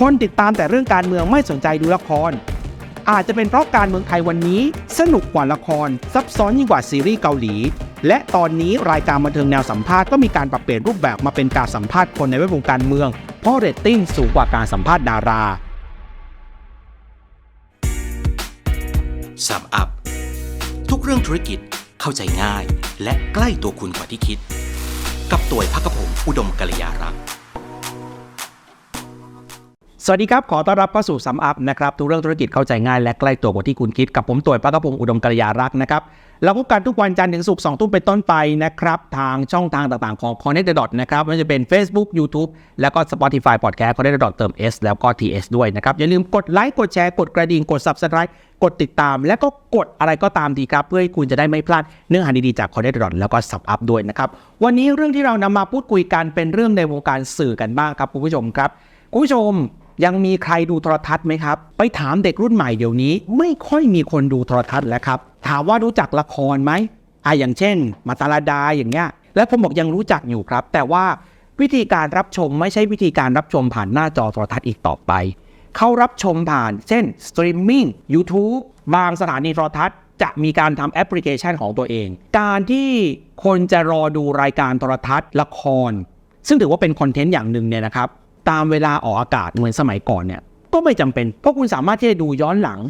คนติดตามแต่เรื่องการเมืองไม่สนใจดูละคร อาจจะเป็นเพราะการเมืองไทยวันนี้สนุกกว่าละคร ซับซ้อนยิ่งกว่าซีรีส์เกาหลี และตอนนี้รายการบันเทิงแนวสัมภาษณ์ก็มีการปรับเปลี่ยนรูปแบบมาเป็นการสัมภาษณ์คนในแวดวงการเมือง เพราะเรตติ้งสูงกว่าการสัมภาษณ์ดาราสัมอัพทุกเรื่องธุรกิจเข้าใจง่าย และใกล้ตัวคุณกว่าที่คิด กับตัวพักพงศ์อุดมกัลยารักษ์ สวัสดีครับ ขอต้อนรับเข้าสู่สัมอัพนะครับทุกเรื่องธุรกิจเข้าใจง่ายและใกล้ตัวกว่าที่คุณคิดกับผมตัวปะกพงศ์อุดมกัลยารักษ์นะครับเราพบกันทุกวันจันทร์ถึงศุกร์สองทุ่มเป็นต้นไปนะครับ ทางช่องทางต่างๆของ Connect the Dot นะครับไม่ว่าจะเป็น Facebook YouTube แล้วก็ Spotify Podcast Connect the Dot เติม S แล้วก็ TS ด้วยนะครับ อย่าลืมกดไลค์กดแชร์กดกระดิ่งกด Subscribe กดติดตาม และก็กดอะไรก็ตามดีครับ เพื่อให้คุณจะได้ไม่พลาดเนื้อหาดีๆจาก Connect the Dot แล้วก็สับอัพด้วยนะครับวันนี้เรื่องที่เรานำมาพูดคุยกันเป็นเรื่องในวงการสื่อกันบ้างครับคุณผู้ชมครับคุณผู้ชม ยังมีใครดูโทรทัศน์ไหมครับ ไปถามเด็กรุ่นใหม่เดี๋ยวนี้ ไม่ค่อยมีคนดูโทรทัศน์แล้วครับ ถามว่ารู้จักละครไหมอะอย่างเช่น มาตาลาดาอย่างเงี้ย และผมบอกยังรู้จักอยู่ครับ แต่ว่าวิธีการรับชมไม่ใช่วิธีการรับชมผ่านหน้าจอโทรทัศน์อีกต่อไป เขารับชมผ่าน เช่นสตรีมมิ่ง YouTube บางสถานีโทรทัศน์จะมีการทำแอปพลิเคชันของตัวเอง การที่คนจะรอดูรายการโทรทัศน์ละคร ซึ่งถือว่าเป็นคอนเทนต์อย่างหนึ่งเนี่ยนะครับ ตามเวลาออกอากาศเหมือนสมัยก่อนเนี่ยก็ไม่จำเป็น เพราะคุณสามารถที่จะดูย้อนหลัง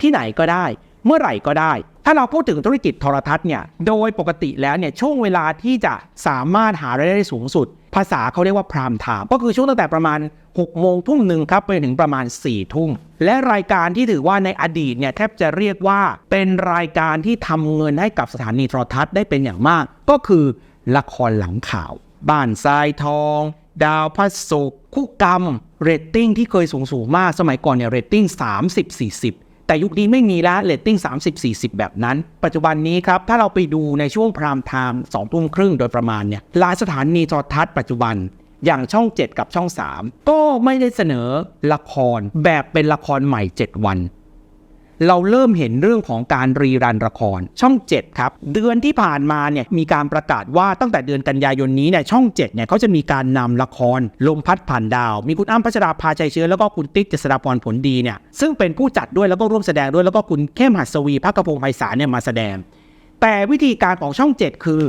ที่ไหนก็ได้ เมื่อไหร่ก็ได้ ถ้าเราพูดถึงธุรกิจโทรทัศน์เนี่ยโดยปกติแล้วเนี่ยช่วงเวลาที่จะสามารถหารายได้สูงสุด ภาษาเขาเรียกว่าพรามไทม์ก็คือช่วงตั้งแต่ประมาณ6โมงทุ่มหนึ่งครับไปถึงประมาณ4ทุ่มและรายการที่ถือว่าในอดีตเนี่ยแทบจะเรียกว่าเป็นรายการที่ทำเงินให้กับสถานีโทรทัศน์ได้เป็นอย่างมาก ก็คือละครหลังข่าว บ้านทรายทอง ดาวพระศุกร์คู่กรรมเรตติ้งที่เคยสูงสูงมากสมัยก่อนเนี่ยเรตติ้ง30-40 แต่ยุคนี้ไม่มีแล้วเรตติ้ง30-40 แบบนั้น ปัจจุบันนี้ครับ ถ้าเราไปดูในช่วงพรามไทม์2ทุ่มครึ่งโดยประมาณเนี่ยหลายสถานีโทรทัศน์ปัจจุบันอย่างช่อง 7 กับช่อง 3 ก็ไม่ได้เสนอละครแบบเป็นละครใหม่ 7 วัน เราเริ่มเห็นเรื่องของการรีรันละคร ช่อง 7 ครับ เดือนที่ผ่านมาเนี่ยมีการประกาศว่าตั้งแต่เดือนกันยายนนี้เนี่ยช่อง 7 เนี่ยเขาจะมีการนำละคร ลมพัดผ่านดาว มีคุณอ้ำพัชราภาใจเชื้อแล้วก็คุณติ๊กเจษฎาพรผลดีเนี่ยซึ่งเป็นผู้จัดด้วยแล้วก็ร่วมแสดงด้วยแล้วก็คุณเข้มหัสวีพักกระพงศ์ไพศาลเนี่ยมาแสดง แต่วิธีการของช่อง 7 คือ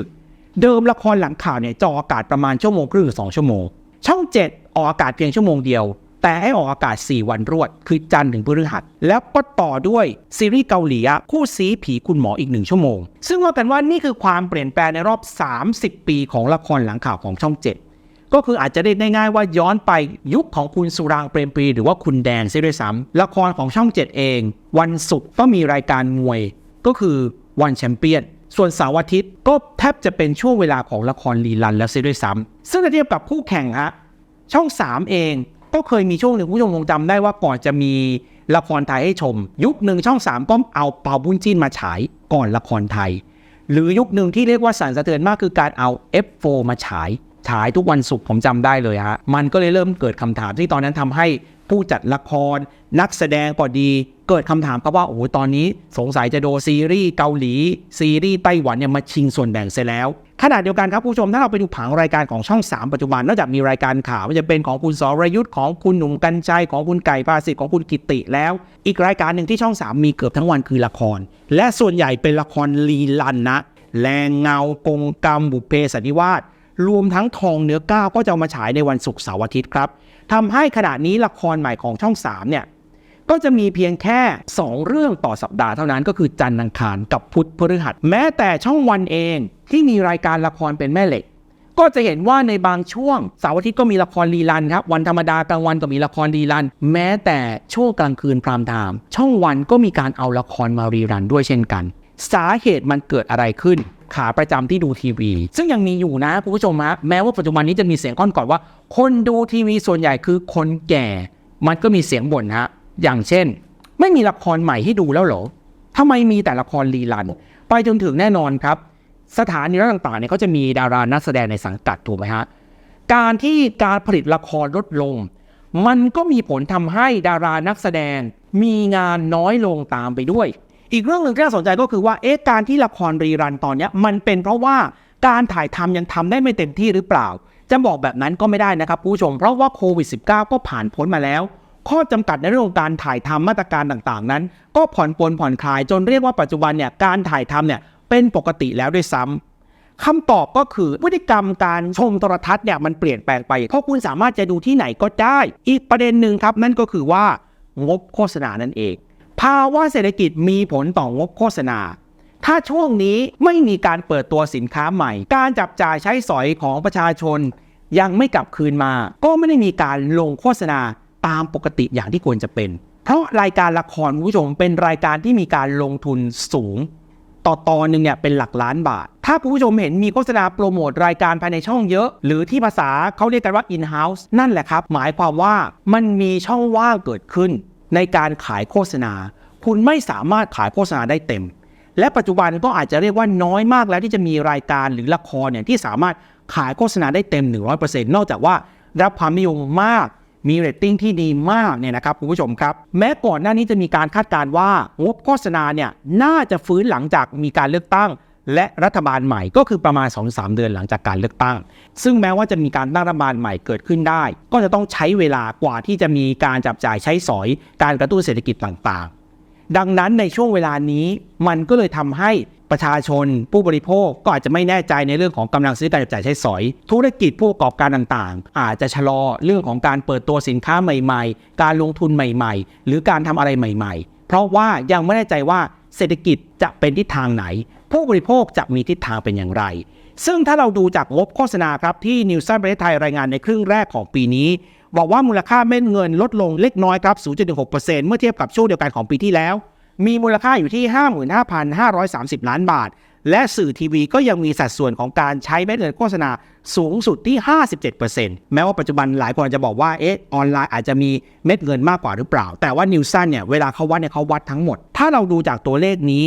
เดิมละครหลังข่าวเนี่ยจออกอากาศประมาณชั่วโมงครึ่งหรือสองชั่วโมง ช่อง 7 ออกอากาศเพียงชั่วโมงเดียว แต่ให้ออกอากาศ 4 วันรวด คือจันทร์ถึงพฤหัส แล้วก็ต่อด้วยซีรีส์เกาหลีคู่ซีผีคุณหมออีกหนึ่งชั่วโมง ซึ่งว่ากันว่านี่คือความเปลี่ยนแปลงในรอบ 30 ปีของละครหลังข่าวของช่อง7ก็คืออาจจะเรียกง่ายๆว่าย้อนไปยุคของคุณสุรางเปรมปรีหรือว่าคุณแดนเสียด้วยซ้ำละครของช่อง 7 เอง วันศุกร์ก็มีรายการมวย ก็คือวันแชมเปี้ยน ส่วนเสาร์อาทิตย์ก็แทบจะเป็นช่วงเวลาของละครรีลันแล้วเสียด้วยซ้ำซึ่งถ้าเทียบกับคู่แข่งฮะช่อง 3 เอง ก็เคยมีช่วงหนึ่งผู้ชมคงจำได้ว่าก่อนจะมีละครไทยให้ชม ยุคหนึ่งช่อง 3 ก็เอาเปาบุญจิ้นมาฉายก่อนละครไทย หรือยุคหนึ่งที่เรียกว่าสั่นสะเทือนมากคือการเอา F4 มาฉาย ฉายทุกวันศุกร์ผมจำได้เลยฮะมันก็เลยเริ่มเกิดคำถามที่ตอนนั้นทำให้ ผู้จัดละคร นักแสดงก็ดี เกิดคำถามครับว่าโอ้โหตอนนี้สงสัยจะโดนซีรีส์เกาหลี ซีรีส์ไต้หวันเนี่ยมาชิงส่วนแบ่งเสียแล้วขณะเดียวกันครับผู้ชมถ้าเราไปดูผังรายการของช่อง 3 ปัจจุบันนอกจากมีรายการข่าวมันจะเป็นของคุณสรยุทธ์ของคุณหนุ่มกัญชัยของคุณไก่ภาสิทธิ์ของคุณกิติแล้ว อีกรายการหนึ่งที่ช่อง 3 มีเกือบทั้งวันคือละคร และส่วนใหญ่เป็นละครลีลันนะแรงเงากงกรรมบุพเพสันนิวาสรวมทั้งทองเนื้อก้าวก็จะมาฉายในวันศุกร์เสาร์อาทิตย์ครับ ทำให้ขณะนี้ละครใหม่ของช่อง3เนี่ยก็จะมีเพียงแค่ 2 เรื่องต่อสัปดาห์เท่านั้นก็คือจันทร์อังคารกับพุธพฤหัส แม้แต่ช่องวันเองที่มีรายการละครเป็นแม่เหล็ก ก็จะเห็นว่าในบางช่วงเสาร์อาทิตย์ก็มีละครรีรันครับวันธรรมดากลางวันก็มีละครรีรัน แม้แต่ช่วงกลางคืนพรามไทม์ช่องวันก็มีการเอาละครมารีรันด้วยเช่นกัน สาเหตุมันเกิดอะไรขึ้น ขาประจำที่ดูทีวี ซึ่งยังมีอยู่นะคุณผู้ชมฮะแม้ว่าปัจจุบันนี้จะมีเสียงก้อนก่อนว่า คนดูทีวีส่วนใหญ่คือคนแก่ มันก็มีเสียงบ่นฮะอย่างเช่น ไม่มีละครใหม่ให้ดูแล้วเหรอทำไมมีแต่ละครรีรัน ไปจนถึงแน่นอนครับ สถานีต่างๆเนี่ยเขาจะมีดารานักแสดงในสังกัดถูกไหมฮะการที่การผลิตละครลดลง มันก็มีผลทำให้ดารานักแสดงมีงานน้อยลงตามไปด้วย อีกเรื่องหนึ่งที่น่าสนใจก็คือว่าเอ๊ะการที่ละครรีรันตอนนี้มันเป็นเพราะว่าการถ่ายทำยังทำได้ไม่เต็มที่หรือเปล่า จะบอกแบบนั้นก็ไม่ได้นะครับผู้ชมเพราะว่าโควิด -19 ก็ผ่านพ้นมาแล้ว ข้อจำกัดในเรื่องของการถ่ายทำมาตรการต่างๆ นั้น ก็ผ่อนปลนผ่อนคลายจนเรียกว่าปัจจุบันเนี่ยการถ่ายทำเนี่ยเป็นปกติแล้วด้วยซ้ำคำตอบก็คือพฤติกรรมการชมโทรทัศน์เนี่ยมันเปลี่ยนแปลงไปเพราะคุณสามารถจะดูที่ไหนก็ได้ อีกประเด็นหนึ่งครับนั่นก็คือว่างบโฆษณานั่นเอง ภาวะเศรษฐกิจมีผลต่องบโฆษณา ถ้าช่วงนี้ไม่มีการเปิดตัวสินค้าใหม่ การจับจ่ายใช้สอยของประชาชน ยังไม่กลับคืนมา ก็ไม่ได้มีการลงโฆษณาตามปกติอย่างที่ควรจะเป็น เพราะรายการละครคุณผู้ชมเป็นรายการที่มีการลงทุนสูง ต่อตอนหนึ่งเนี่ยเป็นหลักล้านบาท ถ้าคุณผู้ชมเห็นมีโฆษณาโปรโมทรายการภายในช่องเยอะ หรือที่ภาษาเขาเรียกกันว่า in-house นั่นแหละครับ หมายความว่ามันมีช่องว่างเกิดขึ้น ในการขายโฆษณา คุณไม่สามารถขายโฆษณาได้เต็ม และปัจจุบันก็อาจจะเรียกว่าน้อยมากแล้วที่จะมีรายการหรือละครเนี่ยที่สามารถขายโฆษณาได้เต็ม 100%นอกจากว่ารับความนิยมมากมีเรตติ้งที่ดีมากเนี่ยนะครับคุณผู้ชมครับ แม้ก่อนหน้านี้จะมีการคาดการณ์ว่างบโฆษณาเนี่ยน่าจะฟื้นหลังจากมีการเลือกตั้ง และรัฐบาลใหม่ก็คือประมาณ 2-3 เดือนหลังจากการเลือกตั้ง ซึ่งแม้ว่าจะมีการตั้งรัฐบาลใหม่เกิดขึ้นได้ ก็จะต้องใช้เวลากว่าที่จะมีการจับจ่ายใช้สอย การกระตุ้นเศรษฐกิจต่างๆ ดังนั้นในช่วงเวลานี้มันก็เลยทำให้ประชาชน ผู้บริโภคก็อาจจะไม่แน่ใจในเรื่องของกำลังซื้อการจับจ่ายใช้สอย ธุรกิจผู้ประกอบการต่างๆ อาจจะชะลอเรื่องของการเปิดตัวสินค้าใหม่ ๆ การลงทุนใหม่ ๆ หรือการทำอะไรใหม่ ๆ เพราะว่ายังไม่แน่ใจว่าเศรษฐกิจจะเป็นทิศทางไหนผู้บริโภคจะมีทิศทางเป็นอย่างไร ซึ่งถ้าเราดูจากงบโฆษณาครับที่นิวซันประเทศไทยรายงานในครึ่งแรกของปีนี้ บอกว่ามูลค่าเม็ดเงินลดลงเล็กน้อยครับ 0.16%เมื่อเทียบกับช่วงเดียวกันของปีที่แล้ว มีมูลค่าอยู่ที่ 55,530 ล้านบาท และสื่อทีวีก็ยังมีสัดส่วนของการใช้เม็ดเงินโฆษณาสูงสุดที่ 57%แม้ว่าปัจจุบันหลายคนอาจจะบอกว่าเอ๊ะออนไลน์อาจจะมีเม็ดเงินมากกว่าหรือเปล่า แต่ว่านิวซันเนี่ยเวลาเขาวัดเนี่ยเขาวัดทั้งหมด ถ้าเราดูจากตัวเลขนี้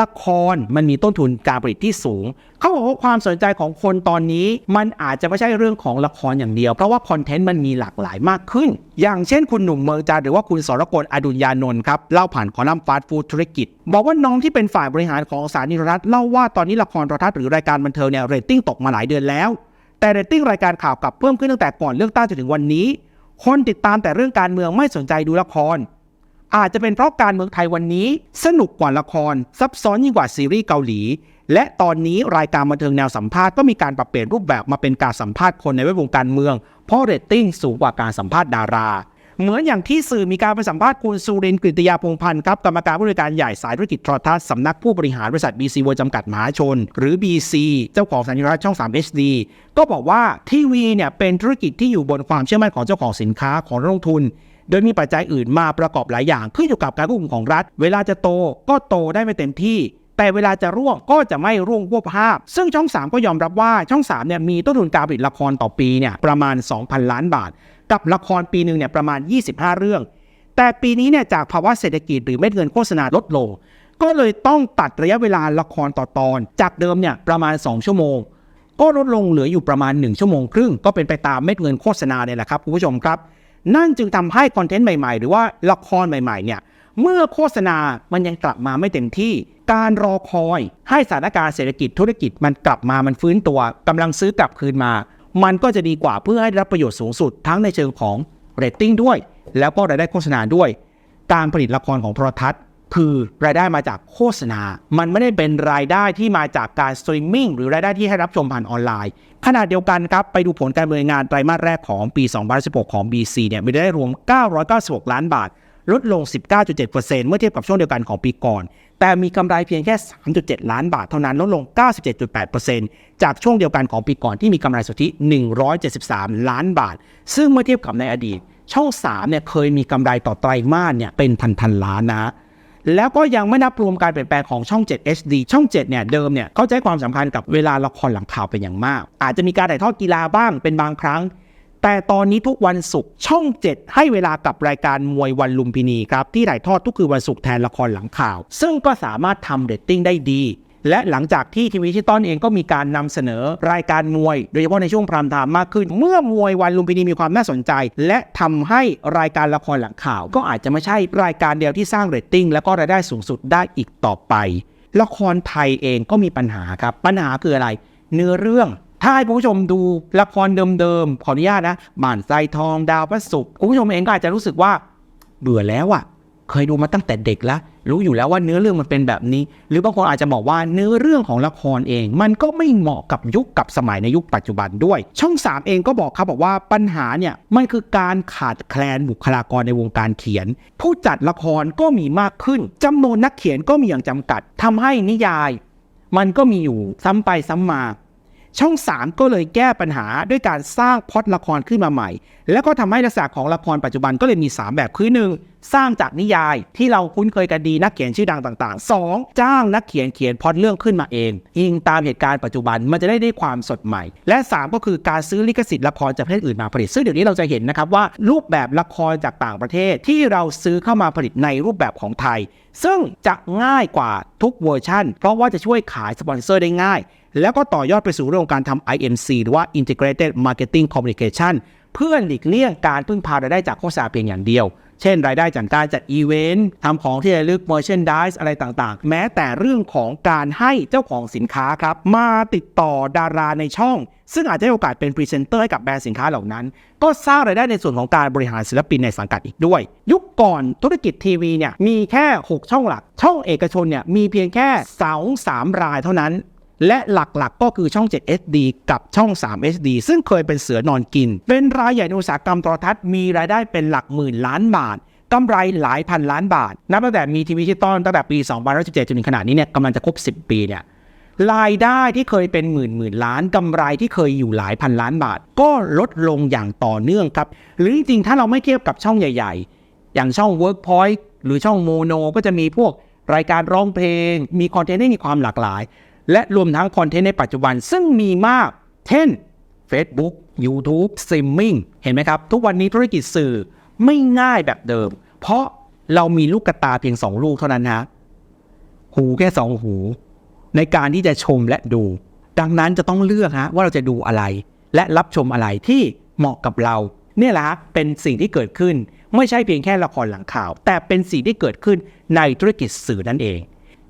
ละครมันมีต้นทุนการผลิตที่สูง เขาบอกว่าความสนใจของคนตอนนี้ มันอาจจะไม่ใช่เรื่องของละครอย่างเดียว เพราะว่าคอนเทนต์มันมีหลากหลายมากขึ้น อย่างเช่นคุณหนุ่มเมืองจันทร์หรือว่าคุณสรกลอดุลยานนท์ครับ เล่าผ่านคอลัมน์ฟาสต์ฟู้ดธุรกิจ บอกว่าน้องที่เป็นฝ่ายบริหารของสถานีโทรทัศน์เล่าว่าตอนนี้ละครโทรทัศน์หรือรายการบันเทิงเนี่ยเรตติ้งตกมาหลายเดือนแล้ว แต่เรตติ้งรายการข่าวกลับเพิ่มขึ้นตั้งแต่ก่อนเลือกตั้งจนถึงวันนี้ คนติดตามแต่เรื่องการเมืองไม่สนใจดูละคร อาจจะเป็นเพราะการเมืองไทยวันนี้ สนุกกว่าละคร ซับซ้อนยิ่งกว่าซีรีส์เกาหลี และตอนนี้รายการบันเทิงแนวสัมภาษณ์ก็มีการปรับเปลี่ยนรูปแบบมาเป็นการสัมภาษณ์คนในแวดวงการเมือง เพราะเรตติ้งสูงกว่าการสัมภาษณ์ดารา เหมือนอย่างที่สื่อมีการไปสัมภาษณ์คุณสุรินทร์กฤษยาพงพันธ์ครับกรรมการผู้บริการใหญ่สายธุรกิจโทรทัศน์สำนักผู้บริหารบริษัท BC วจำกัดมหาชน หรือ BC เจ้าของสัญญาช่อง 3 HD ก็บอกว่าทีวีเนี่ยเป็นธุรกิจที่อยู่บนความเชื่อมั่นของเจ้าของสินค้าของนักลงทุน โดยมีปัจจัยอื่นมาประกอบหลายอย่างขึ้นอยู่กับการควบคุมของรัฐ เวลาจะโตก็โตได้ไม่เต็มที่แต่เวลาจะร่วงก็จะไม่ร่วงควบภาพ ซึ่งช่อง 3 ก็ยอมรับว่าช่อง3เนี่ยมีต้นทุนการผลิตละครต่อปีเนี่ยประมาณ 2,000 ล้านบาท กับละครปีหนึ่งเนี่ยประมาณ 25 เรื่อง แต่ปีนี้เนี่ยจากภาวะเศรษฐกิจหรือเม็ดเงินโฆษณาลดลง ก็เลยต้องตัดระยะเวลาละครต่อตอน จากเดิมเนี่ยประมาณ 2 ชั่วโมง ก็ลดลงเหลืออยู่ประมาณ 1 ชั่วโมงครึ่ง ก็เป็นไปตามเม็ดเงินโฆษณาเนี่ยแหละครับคุณผู้ชมครับ นั่นจึงทำให้คอนเทนต์ใหม่ๆ หรือว่าละครใหม่ๆเนี่ยเมื่อโฆษณามันยังกลับมาไม่เต็มที่ การรอคอยให้สถานการณ์เศรษฐกิจธุรกิจมันกลับมามันฟื้นตัวกำลังซื้อกลับคืนมา มันก็จะดีกว่าเพื่อให้รับประโยชน์สูงสุด ทั้งในเชิงของเรตติ้งด้วย แล้วก็รายได้โฆษณาด้วย การผลิตละครของโทรทัศน์ คือรายได้มาจากโฆษณา มันไม่ได้เป็นรายได้ที่มาจากการสตรีมมิ่งหรือรายได้ที่ให้รับชมผ่านออนไลน์ ขณะเดียวกันครับ ไปดูผลการดำเนินงานไตรมาสแรกของปี 2016 ของ BC เนี่ยมีรายได้รวม 996 ล้านบาท ลดลง 19.7%เมื่อเทียบกับช่วงเดียวกันของปีก่อน แต่มีกำไรเพียงแค่ 3.7 ล้านบาทเท่านั้นลดลง 97.8%จากช่วงเดียวกันของปีก่อนที่มีกำไรสุทธิ 173 ล้านบาท ซึ่งเมื่อเทียบกับในอดีต ช่อง3เนี่ยเคยมีกำไรต่อไตรมาสเนี่ยเป็นพันๆล้านนะ แล้วก็ยังไม่นับรวมการเปลี่ยนแปลงของช่อง 7 HD ช่อง 7 เนี่ยเดิมเนี่ยเขาให้ความสำคัญกับเวลาละครหลังข่าวเป็นอย่างมาก อาจจะมีการถ่ายทอดกีฬาบ้างเป็นบางครั้ง แต่ตอนนี้ทุกวันศุกร์ช่อง 7 ให้เวลากับรายการมวยวันลุมพินีครับที่ถ่ายทอดทุกคืนวันศุกร์แทนละครหลังข่าว ซึ่งก็สามารถทำเรตติ้งได้ดี และหลังจากที่ทีวีที่ต้นเองก็มีการนำเสนอรายการมวย โดยเฉพาะในช่วงพรามไทม์มากขึ้น เมื่อมวยวันลุมพินีมีความน่าสนใจ และทำให้รายการละครหลังข่าว ก็อาจจะไม่ใช่รายการเดียวที่สร้างเรตติ้งและก็รายได้สูงสุดได้อีกต่อไป ละครไทยเองก็มีปัญหาครับปัญหาคืออะไร เนื้อเรื่องถ้าให้ผู้ชมดูละครเดิมๆ ขออนุญาตนะบ้านไซทองดาวพระศุกร์คุณผู้ชมเองก็อาจจะรู้สึกว่า เบื่อแล้วอะ เคยดูมาตั้งแต่เด็กแล้ว รู้อยู่แล้วว่าเนื้อเรื่องมันเป็นแบบนี้ หรือบางคนอาจจะบอกว่าเนื้อเรื่องของละครเอง มันก็ไม่เหมาะกับยุคกับสมัยในยุคปัจจุบันด้วย ช่อง 3 เองก็บอกครับบอกว่าปัญหาเนี่ยมันคือการขาดแคลนบุคลากรในวงการเขียน ผู้จัดละครก็มีมากขึ้นจำนวนนักเขียนก็มีอย่างจำกัดทำให้นิยาย มันก็มีอยู่ซ้ำไปซ้ำมา ช่อง 3 ก็เลยแก้ปัญหาด้วยการสร้างพอดละครขึ้นมาใหม่ แล้วก็ทำให้ลักษณะของละครปัจจุบันก็เลยมี 3 แบบคือหนึ่งสร้างจากนิยายที่เราคุ้นเคยกันดีนักเขียนชื่อดังต่าง ๆ 2. จ้างนักเขียนเขียนพอดเรื่องขึ้นมาเองอิงตามเหตุการณ์ปัจจุบันมันจะได้ได้ความสดใหม่ และ 3 ก็คือการซื้อลิขสิทธิ์ละครจากประเทศอื่นมาผลิตซึ่งเดี๋ยวนี้เราจะเห็นนะครับว่ารูปแบบละครจากต่างประเทศที่เราซื้อเข้ามาผลิตในรูปแบบของไทย ซึ่งจะง่ายกว่าทุกเวอร์ชันเพราะว่าจะช่วยขายสปอนเซอร์ได้ง่าย แล้วก็ต่อยอดไปสู่เรื่องของการทำ IMC หรือว่า Integrated Marketing Communication เพื่อหลีกเลี่ยงการพึ่งพารายได้จากโฆษณาเพียงอย่างเดียว เช่น รายได้จากการจัดอีเวนต์ทำของที่ระลึก merchandise อะไรต่างๆ แม้แต่เรื่องของการให้เจ้าของสินค้าครับ มาติดต่อดาราในช่อง ซึ่งอาจจะให้โอกาสเป็นพรีเซนเตอร์ให้กับแบรนด์สินค้าเหล่านั้น ก็สร้างรายได้ในส่วนของการบริหารศิลปินในสังกัดอีกด้วย ยุคก่อนธุรกิจทีวีเนี่ยมีแค่ 6 ช่องหลัก ช่องเอกชนเนี่ยมีเพียงแค่2 3รายเท่านั้น และหลักๆ ก็คือช่อง7 SD กับช่อง3 SD ซึ่งเคยเป็นเสือนอนกิน เป็นรายใหญ่ในอุตสาหกรรมโทรทัศน์มีรายได้เป็นหลักหมื่นล้านบาทกำไรหลายพันล้านบาท นับตั้งแต่มีทีวีดิจิตอลตั้งแต่ปี 2017จนถึงขณะนี้เนี่ยกำลังจะครบ 10 ปีเนี่ยรายได้ที่เคยเป็นหมื่นหมื่นล้านกำไรที่เคยอยู่หลายพันล้านบาท ก็ลดลงอย่างต่อเนื่องครับ หรือจริงๆ ถ้าเราไม่เทียบกับช่องใหญ่ ๆ อย่างช่อง Workpoint หรือช่องโมโนก็จะมีพวกรายการร้องเพลง มีคอนเทนต์ที่มีความหลากหลาย และรวมทั้งคอนเทนต์ในปัจจุบันซึ่งมีมาก เช่น Facebook YouTube Streaming เห็นไหมครับ ทุกวันนี้ธุรกิจสื่อไม่ง่ายแบบเดิม เพราะเรามีลูกกระตาเพียงสองลูกเท่านั้นฮะหูแค่สองหู ในการที่จะชมและดู ดังนั้นจะต้องเลือกฮะว่าเราจะดูอะไร และรับชมอะไรที่เหมาะกับเรา เนี่ยละเป็นสิ่งที่เกิดขึ้น ไม่ใช่เพียงแค่ละครหลังข่าว แต่เป็นสิ่งที่เกิดขึ้นในธุรกิจสื่อนั่นเอง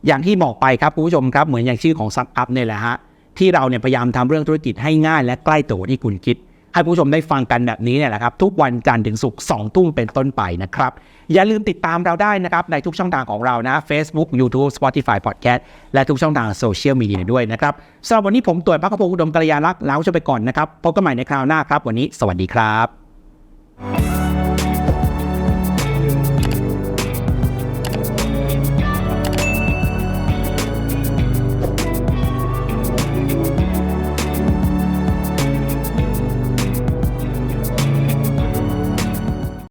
อย่างที่บอกไปครับคุณผู้ชมครับเหมือนอย่างชื่อของซับอัพเนี่ยแหละฮะที่เราเนี่ยพยายามทำเรื่องธุรกิจให้ง่ายและใกล้ตัวที่คุณคิด ให้ผู้ชมได้ฟังกันแบบนี้เนี่ยแหละครับ ทุกวันจันทร์ถึงศุกร์สองทุ่มเป็นต้นไปนะครับ อย่าลืมติดตามเราได้นะครับในทุกช่องทางของเรานะ Facebook YouTube Spotify Podcast และทุกช่องทางโซเชียลมีเดียด้วยนะครับสำหรับวันนี้ผมตัวพระกพงศ์อุดมกัลยาลักษณ์แล้วจะไปก่อนนะครับพบกันใหม่ในคราวหน้าครับ วันนี้ สวัสดีครับ